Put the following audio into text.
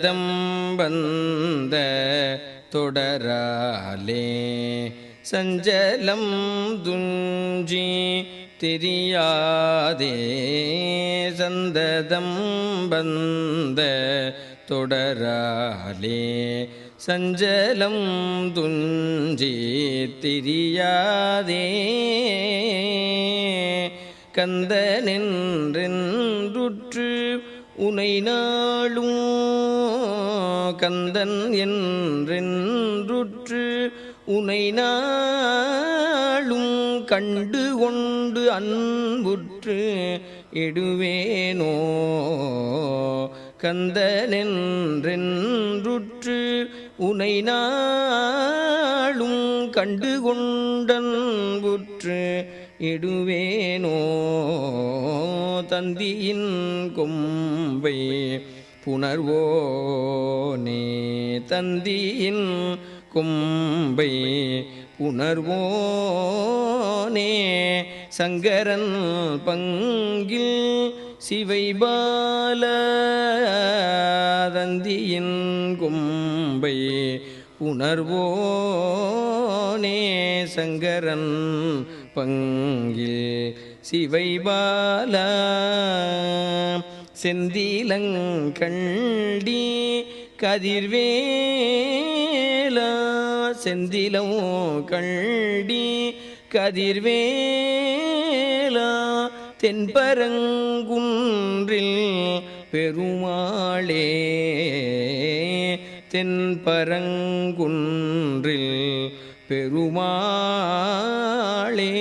தம் வந்த தொடராலே சஞ்சலம் துஞ்சி தெரியாதே சந்ததம் வந்த தொடராலே சஞ்சலம் துஞ்சி தெரியாதே கந்த நின்றென்றுற்று உனை நாளும் கந்தன் என்றென்றுற்று உனை நாளும் கண்டு கொண்டு அன்புற்று எடுவேனோ கந்தனென்றென்றுற்று உனை நாளும் கண்டு கொண்டன்புற்று இடுவேனோ தந்தியின் கொம்பை புணர்வோனே தந்தியின் கொம்பை புணர்வோனே சங்கரன் பங்கில் சிவைபால தந்தியின் கொம்பை உணர்வோனே சங்கரன் பங்கில் சிவைபால. செந்திலங்கண்டி கதிர்வேலா. செந்திலோ கண்டி கதிர்வேலா. தென்பரங்குன்றில் பெருமாளே. தென்பரங்குன்றில் பெருமாளே.